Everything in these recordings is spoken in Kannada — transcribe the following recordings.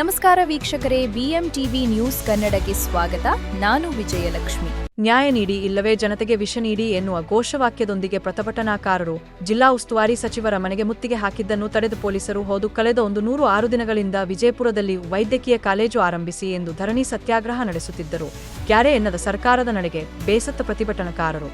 ನಮಸ್ಕಾರ ವೀಕ್ಷಕರೇ, ಬಿಎಂ ಟಿವಿ ನ್ಯೂಸ್ ಕನ್ನಡಕ್ಕೆ ಸ್ವಾಗತ. ನಾನು ವಿಜಯಲಕ್ಷ್ಮಿ. ನ್ಯಾಯ ನೀಡಿ ಇಲ್ಲವೇ ಜನತೆಗೆ ವಿಷ ನೀಡಿ ಎನ್ನುವ ಘೋಷವಾಕ್ಯದೊಂದಿಗೆ ಪ್ರತಿಭಟನಾಕಾರರು ಜಿಲ್ಲಾ ಉಸ್ತುವಾರಿ ಸಚಿವರ ಮನೆಗೆ ಮುತ್ತಿಗೆ ಹಾಕಿದ್ದನ್ನು ತಡೆದು ಪೊಲೀಸರು ಹೋದು, ಕಳೆದ ಒಂದು ನೂರು ಆರು ದಿನಗಳಿಂದ ವಿಜಯಪುರದಲ್ಲಿ ವೈದ್ಯಕೀಯ ಕಾಲೇಜು ಆರಂಭಿಸಿ ಎಂದು ಧರಣಿ ಸತ್ಯಾಗ್ರಹ ನಡೆಸುತ್ತಿದ್ದರು. ಕ್ಯಾರೆ ಎನ್ನದ ಸರ್ಕಾರದ ನಡೆಗೆ ಬೇಸತ್ತ ಪ್ರತಿಭಟನಾಕಾರರು.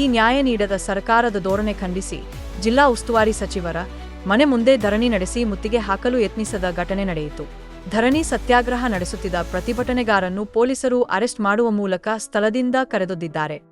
ಈ ನ್ಯಾಯ ನೀಡದ ಸರ್ಕಾರದ ಧೋರಣೆ ಖಂಡಿಸಿ, ಜಿಲ್ಲಾ ಉಸ್ತುವಾರಿ ಸಚಿವರ ಮನೆ ಮುಂದೆ ಧರಣಿ ನಡೆಸಿ ಮುತ್ತಿಗೆ ಹಾಕಲು ಯತ್ನಿಸದ ಘಟನೆ ನಡೆಯಿತು. ಧರಣಿ ಸತ್ಯಾಗ್ರಹ ನಡೆಸುತ್ತಿದ್ದ ಪ್ರತಿಭಟನೆಗಾರನ್ನು ಪೊಲೀಸರು ಅರೆಸ್ಟ್ ಮಾಡುವ ಮೂಲಕ ಸ್ಥಳದಿಂದ ಕರೆದೊಯ್ದಿದ್ದಾರೆ.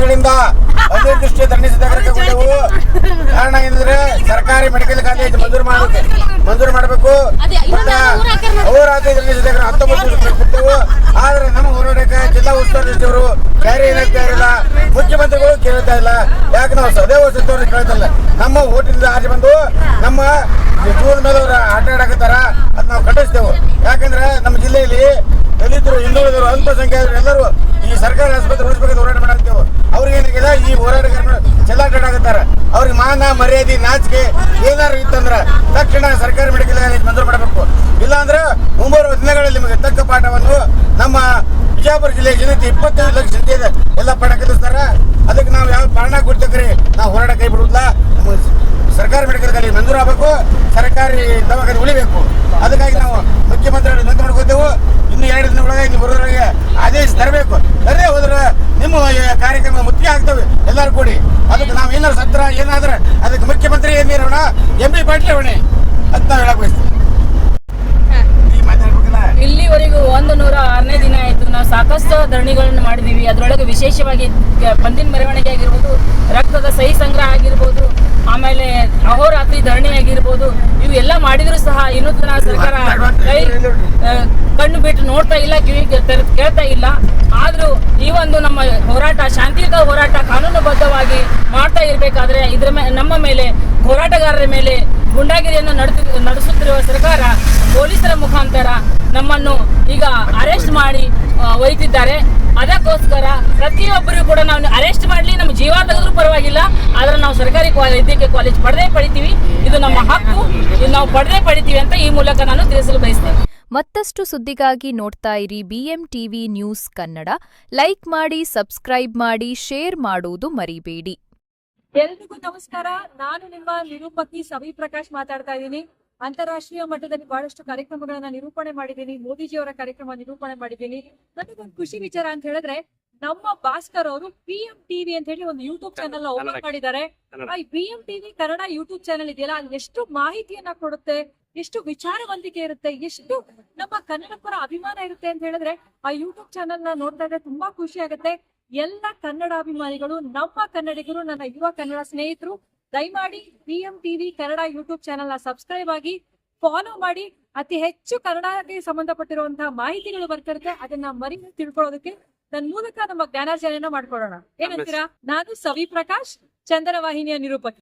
ಕಾರಣಗಳಿಂದ ಅನಿರ್ದಿಷ್ಟ ದೃಷ್ಟಿ ಸತ್ಯಾಗ್ರಹಗೊಂಡವು ಕಾರಣ ಏನಂದ್ರೆ ಸರ್ಕಾರಿ ಮೆಡಿಕಲ್ ಕಾಲೇಜ್ ಮಂಜೂರು ಮಾಡಬೇಕು. ಮಂಜೂರು ಮಾಡಬೇಕು. ಹೋರಾಟದ ಧರಣಿ ಸತ್ಯಾಗ್ರಹ ಹತ್ತೊಂಬತ್ತು ಬಿಟ್ಟವು ಆದ್ರೆ ನಮ್ಮ ಹೋರಾಡಕ್ಕೆ ಜಿಲ್ಲಾ ಉಸ್ತುವಾರಿ ಸಚಿವರು ಕ್ಯಾರಿ ಏನಾಗ್ತಾ ಇರಲ್ಲ ಮುಖ್ಯಮಂತ್ರಿಗಳು ಕೇಳ್ತಾ ಇಲ್ಲ. ಯಾಕೆ ನಾವು ಸದೇವ ಸಚಿವರು ಕೇಳ್ತಾ ನಮ್ಮ ಓಟಿನಿಂದ ಆಚೆ ಬಂದು ನಮ್ಮ ಜೂನ್ ಮೇಲೆ ಅವ್ರು ಆಟ ಅದ್ ನಾವು ಕಟ್ಟಿಸ್ತೇವೆ ಯಾಕಂದ್ರೆ ನಮ್ಮ ಜಿಲ್ಲೆಯಲ್ಲಿ ದಲಿತರು ಹಿಂದುಳಿದರು ಅಲ್ಪಸಂಖ್ಯಾತರು ಎಲ್ಲರೂ ಈ ಸರ್ಕಾರಿ ಆಸ್ಪತ್ರೆ ಉಳಿಸಬೇಕು ಹೋರಾಟ ಮಾಡ್ತೇವೆ ಅವ್ರಿಗೆ ಏನಾಗಿದೆ ಈ ಹೋರಾಟಗಾರರು ಚೆಲ್ಲಾಟ ಆಗತ್ತಾರ. ಅವ್ರಿಗೆ ಮಾನ, ಮರ್ಯಾದೆ, ನಾಚಿಕೆ ಏನಾರು ಇತ್ತಂದ್ರೆ ತಕ್ಷಣ ಸರ್ಕಾರಿ ಮೆಡಿಕಲ್ ಕಾಲೇಜ್ ಮಂಜೂರು ಮಾಡಬೇಕು. ಇಲ್ಲಾಂದ್ರೆ ಮುಂಬರುವ ದಿನಗಳಲ್ಲಿ ನಿಮಗೆ ತಕ್ಕ ಪಾಠವನ್ನು ನಮ್ಮ ಬಿಜಾಪುರ ಜಿಲ್ಲೆ ಜನತೆ ಇಪ್ಪತ್ತೈದು ಲಕ್ಷ ಜನತೆ ಇದೆ. ಎಲ್ಲ ಪಾಠ ಕಲಿಸ್ತಾರ. ಅದಕ್ಕೆ ನಾವು ಯಾವ ಪಾಠ ಕೊಡ್ತಕ್ರಿ ನಾವು ಹೋರಾಟ ಕೈ ಬಿಡುವುದಿಲ್ಲ. ಸರ್ಕಾರಿ ಮೆಡಿಕಲ್ ಕಾಲೇಜ್ ಮಂಜೂರಾಗಬೇಕು ಸರ್ಕಾರಿ ದವಾಖಾನೆ ಉಳಿಬೇಕು. ಅದಕ್ಕಾಗಿ ನಾವು ಮುಖ್ಯಮಂತ್ರಿಗಳು ವಿನಂತಿ ಮಾಡ್ಕೊತೇವೆ ಇನ್ನು ಎರಡು ದಿನ ಒಳಗೆ ಇನ್ನು ಬರೋದ್ರೊಳಗೆ ಆದೇಶ ತರಬೇಕು. ತರದೇ ಹೋದ್ರೆ ನಿಮ್ಮ ಕಾರ್ಯಕ್ರಮ ಮುಖ್ಯ ಆಗ್ತವೆ. ಎಲ್ಲರೂ ಕೂಡಿ. ಅದಕ್ಕೆ ನಾವು ಏನಾದ್ರು ಸತ್ರ ಏನಾದ್ರೆ ಅದಕ್ಕೆ ಮುಖ್ಯಮಂತ್ರಿ ಏನಿರೋಣ ಎಂ ಪಿ ಪಾಟೀಲ್ ಅವಣೆ ಅಂತ ನಾವು ಹೇಳಕ್ ಬಯಸ್ತೀವಿ. ಇಲ್ಲಿವರೆಗೂ ಒಂದು ನೂರ ಆರನೇ ದಿನ ಆಯಿತು. ನಾವು ಸಾಕಷ್ಟು ಧರಣಿಗಳನ್ನು ಮಾಡಿದೀವಿ. ಅದರೊಳಗೆ ವಿಶೇಷವಾಗಿ ಪಂದಿನ ಬಂದಿನ ಮೆರವಣಿಗೆ ಆಗಿರ್ಬೋದು ರಕ್ತದ ಸಹಿ ಸಂಗ್ರಹ ಆಗಿರ್ಬೋದು ಆಮೇಲೆ ಅಹೋರಾತ್ರಿ ಧರಣಿ ಆಗಿರ್ಬೋದು ಇವು ಎಲ್ಲ ಮಾಡಿದ್ರು ಸಹ ಇನ್ನೂ ತನ ಸರ್ಕಾರ ಕೈ ಕಣ್ಣು ಬಿಟ್ಟು ನೋಡ್ತಾ ಇಲ್ಲ ಕಿವಿ ಕೇಳ್ತಾ ಇಲ್ಲ. ಆದ್ರೂ ಈ ಒಂದು ನಮ್ಮ ಹೋರಾಟ ಶಾಂತಿಯುತ ಹೋರಾಟ ಕಾನೂನುಬದ್ಧವಾಗಿ ಮಾಡ್ತಾ ಇರಬೇಕಾದ್ರೆ ಇದ್ರ ನಮ್ಮ ಮೇಲೆ ಹೋರಾಟಗಾರರ ಮೇಲೆ ಗುಂಡಾಗಿರಿಯನ್ನು ನಡೆದು ನಡೆಸುತ್ತಿರುವ ಸರ್ಕಾರ ಪೊಲೀಸರ ಮುಖಾಂತರ ನಮ್ಮನ್ನು ಈಗ ಅರೆಸ್ಟ್ ಮಾಡಿ ಒಯ್ತಿದ್ದಾರೆ ಅದಕ್ಕೋಸ್ಕರ ಪ್ರತಿಯೊಬ್ಬರು ಕೂಡ ನಾವು ಅರೆಸ್ಟ್ ಮಾಡಲಿ ನಮ್ಮ ಜೀವ ತೆಗೆದ್ರೂ ಪರವಾಗಿಲ್ಲ ಆದ್ರೆ ನಾವು ವೈದ್ಯಕೀಯ ಕಾಲೇಜ್ ಪಡೆದೇ ಪಡಿತೀವಿ. ಇದು ನಮ್ಮ ಹಕ್ಕು. ಇದು ನಾವು ಪಡೆದೇ ಪಡಿತೀವಿ ಅಂತ ಈ ಮೂಲಕ ನಾನು ತಿಳಿಸಲು ಬಯಸ್ತೇನೆ. ಮತ್ತಷ್ಟು ಸುದ್ದಿಗಾಗಿ ನೋಡ್ತಾ ಇರಿ BM TV news Kannada. Like ಮಾಡಿ ಸಬ್ಸ್ಕ್ರೈಬ್ ಮಾಡಿ ಶೇರ್ ಮಾಡುವುದು ಮರಿಬೇಡಿ. ಎಲ್ರಿಗೂ ನಮಸ್ಕಾರ. ನಾನು ನಿಮ್ಮ ನಿರೂಪಕಿ ಸವಿ ಪ್ರಕಾಶ್ ಮಾತಾಡ್ತಾ ಇದ್ದೀನಿ. ಅಂತಾರಾಷ್ಟ್ರೀಯ ಮಟ್ಟದಲ್ಲಿ ಬಹಳಷ್ಟು ಕಾರ್ಯಕ್ರಮಗಳನ್ನ ನಿರೂಪಣೆ ಮಾಡಿದ್ದೀನಿ. ಮೋದಿಜಿಯವರ ಕಾರ್ಯಕ್ರಮ ನಿರೂಪಣೆ ಮಾಡಿದ್ದೀನಿ. ನನಗೊಂದು ಖುಷಿ ವಿಚಾರ ಅಂತ ಹೇಳಿದ್ರೆ ನಮ್ಮ ಭಾಸ್ಕರ್ ಅವರು ಪಿ ಎಂ ಟಿವಿ ಅಂತ ಹೇಳಿ ಒಂದು ಯೂಟ್ಯೂಬ್ ಚಾನೆಲ್ ಓಪನ್ ಮಾಡಿದ್ದಾರೆ. ಆ P M TV Kannada YouTube channel ಇದೆಯಲ್ಲ ಅಲ್ಲಿ ಎಷ್ಟು ಮಾಹಿತಿಯನ್ನ ಕೊಡುತ್ತೆ ಎಷ್ಟು ವಿಚಾರವಂತಿಕೆ ಇರುತ್ತೆ ಎಷ್ಟು ನಮ್ಮ ಕನ್ನಡ ಪರ ಅಭಿಮಾನ ಇರುತ್ತೆ ಅಂತ ಹೇಳಿದ್ರೆ ಆ ಯೂಟ್ಯೂಬ್ ಚಾನೆಲ್ನ ನೋಡ್ತಾ ಇದ್ರೆ ತುಂಬಾ ಖುಷಿ ಆಗುತ್ತೆ. ಎಲ್ಲ ಕನ್ನಡ ಅಭಿಮಾನಿಗಳು ನಮ್ಮ ಕನ್ನಡಿಗರು ನನ್ನ ಯುವ ಕನ್ನಡ ಸ್ನೇಹಿತರು ದಯಮಾಡಿ P M TV Kannada YouTube ಚಾನೆಲ್ನ ಸಬ್ಸ್ಕ್ರೈಬ್ ಆಗಿ ಫಾಲೋ ಮಾಡಿ ಅತಿ ಹೆಚ್ಚು ಕನ್ನಡಕ್ಕೆ ಸಂಬಂಧಪಟ್ಟಿರುವಂತಹ ಮಾಹಿತಿಗಳು ಬರ್ತಿರುತ್ತೆ ಅದನ್ನ ಮರಿ ತಿಳ್ಕೊಳ್ಳೋದಕ್ಕೆ ನನ್ನ ಮೂಲಕ ನಮ್ಮ ಜ್ಞಾನಾರ್ಜನೆಯನ್ನ ಮಾಡ್ಕೊಳ್ಳೋಣ ಏನಂತೀರಾ? ನಾನು ಸವಿ ಪ್ರಕಾಶ್ ಚಂದನ ವಾಹಿನಿಯ ನಿರೂಪಕಿ.